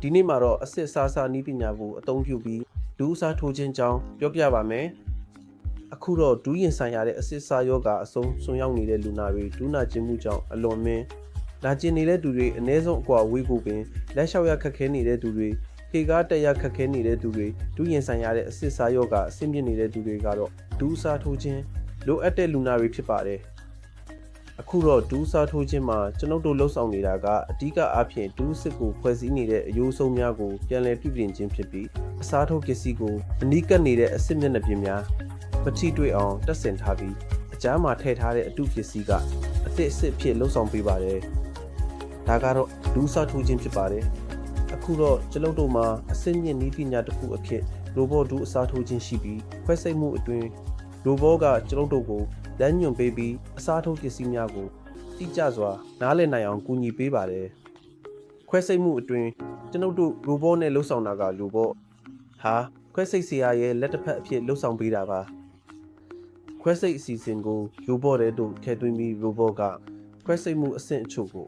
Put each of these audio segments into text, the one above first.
ဒီနေ့မှာတော့အစစ်စားစားနီးပညာကိုအသုံးပြုပြီးဒူးအစားထိုးခြင်းကြောင်းပြောပြပါမယ်အခုတော့ဒူးရင်ဆိုင်ရတဲ့အစစ်စားယောဂအဆုံးဆွံ့ရောက်နေတဲ့လူနာတွေဒူးနာကျင်မှုကြောင့်အလွန်မင်းနာကျင်နေတဲ့သူတွေအ ਨੇ ဆုံးအကွာဝေးကိုပင်လက်လျှောက်ရခက်ခဲနေတဲ့သူတွေခေကားတက်ရခက်ခဲနေတဲ့သူတွေဒူးရင်ဆိုင်ရတဲ့အစစ်စားယောဂအဆင့်မြင့်နေတဲ့သူတွေကတော့ဒူးအစားထိုးခြင်းလိုအပ်တဲ့လူနာတွေဖြစ်ပါတယ် အခုတော့ဒူးစားထိုးခြင်းမှာကျွန်ုပ်တို့လှုပ်ဆောင်နေတာကအဓိကအားဖြင့်ဒူးစစ်ကိုဖွဲ့စည်းနေတဲ့အယိုးဆုံးများကိုပြန်လည်ပြုပြင်ခြင်းဖြစ်ပြီးအစားထိုးပစ္စည်းကိုအနီးကပ်နေတဲ့အစစ်မျက်နှာပြင်များမထိတွေ့အောင်တက်ဆင်ထားပြီးအကြားမှာထည့်ထားတဲ့အတုပစ္စည်းကအသစ်အစစ်ဖြစ်လှုပ်ဆောင်ပေးပါတယ်။ဒါကတော့ဒူးစားထိုးခြင်းဖြစ်ပါတယ်။အခုတော့ကျွန်ုပ်တို့မှာအစစ်မြင့်နည်းပညာတစ်ခုအဖြစ်ရိုဘော့ဒူးအစားထိုးခြင်းရှိပြီးခွဲစိတ်မှုအတွင်း ရိုဘော့ကကျွန်ုပ်တို့ကိုလမ်းညွန်ပေးပြီးအစားထိုးပစ္စည်းများကိုတိကျစွာနားလည်နိုင်အောင်ကူညီပေးပါတယ်။ခွဲစိတ်မှုအတွင်းကျွန်ုပ်တို့ရိုဘောနဲ့လှုပ်ဆောင်တာကလူဘောဟာခွဲစိတ်ဆရာရဲ့လက်တစ်ဖက်အဖြစ်လှုပ်ဆောင်ပေးတာပါ။ခွဲစိတ်အစီအစဉ်ကိုရိုဘောတဲ့တို့ထည့်သွင်းပြီးရိုဘောကခွဲစိတ်မှုအဆင့်အချို့ကို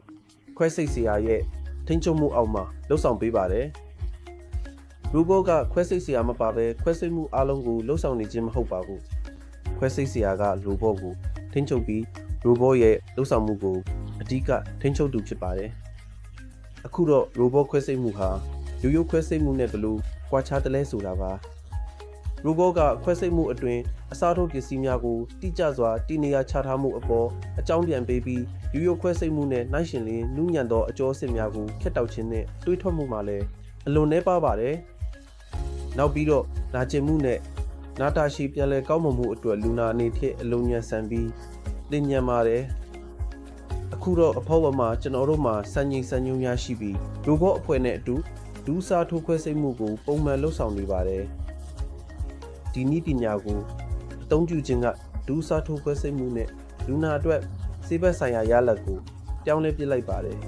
ခွဲစိတ်ဆရာရဲ့ထိန်းချုပ်မှုအောက်မှာလှုပ်ဆောင်ပေးပါတယ်။ရိုဘောကခွဲစိတ်ဆရာမပါဘဲခွဲစိတ်မှုအလုံးကိုလှုပ်ဆောင်နေခြင်းမဟုတ်ပါဘူး။ ခွဲစိတ်စရာကရိုဘော့ကိုထိန်းချုပ်ပြီးရိုဘော့ရဲ့လှုပ်ဆောင်မှုကိုအဓိကထိန်းချုပ်သူဖြစ်ပါတယ်။အခုတော့ရိုဘော့ခွဲစိတ်မှုဟာရိုးရိုးခွဲစိတ်မှုနဲ့ဘယ်လိုကွာခြားတယ်လဲဆိုတာပါ။ရိုဘော့ကခွဲစိတ်မှုအတွင်းအစားထိုးပစ္စည်းများကိုတိကျစွာတည်နေရာချထားမှုအပေါ်အကြောင်းပြန်ပေးပြီးရိုးရိုးခွဲစိတ်မှုနဲ့နှိုင်းယှဉ်လျင်နူးညံ့သောအကျော်အစစ်များကိုဖျက်တောက်ခြင်းနဲ့တွေးထွက်မှုမှာလည်းအလွန်နှဲပါပါတယ်။နောက်ပြီးတော့နာကျင်မှုနဲ့ နာတာရှိပြန်လဲကောင်းမွန်မှုအတွက်လူနာအနေဖြင့်အလုံးညံဆန်ပြီးလင်းညံပါတယ်အခုတော့အဖောက်ဝမှာကျွန်တော်တို့မှာစံချိန်စံညွှန်းများရှိပြီးရိုဘော့အဖွဲ့နဲ့အတူဒူးစားထိုးခွဲစိတ်မှုကိုပုံမှန်လှုပ်ဆောင်နေပါတယ်ဒီနည်းပညာကိုအသုံးပြုခြင်းကဒူးစားထိုးခွဲစိတ်မှုနဲ့လူနာအတွက်စေဘက်ဆိုင်ရာရလဒ်ကိုပြောင်းလဲပစ်လိုက်ပါတယ်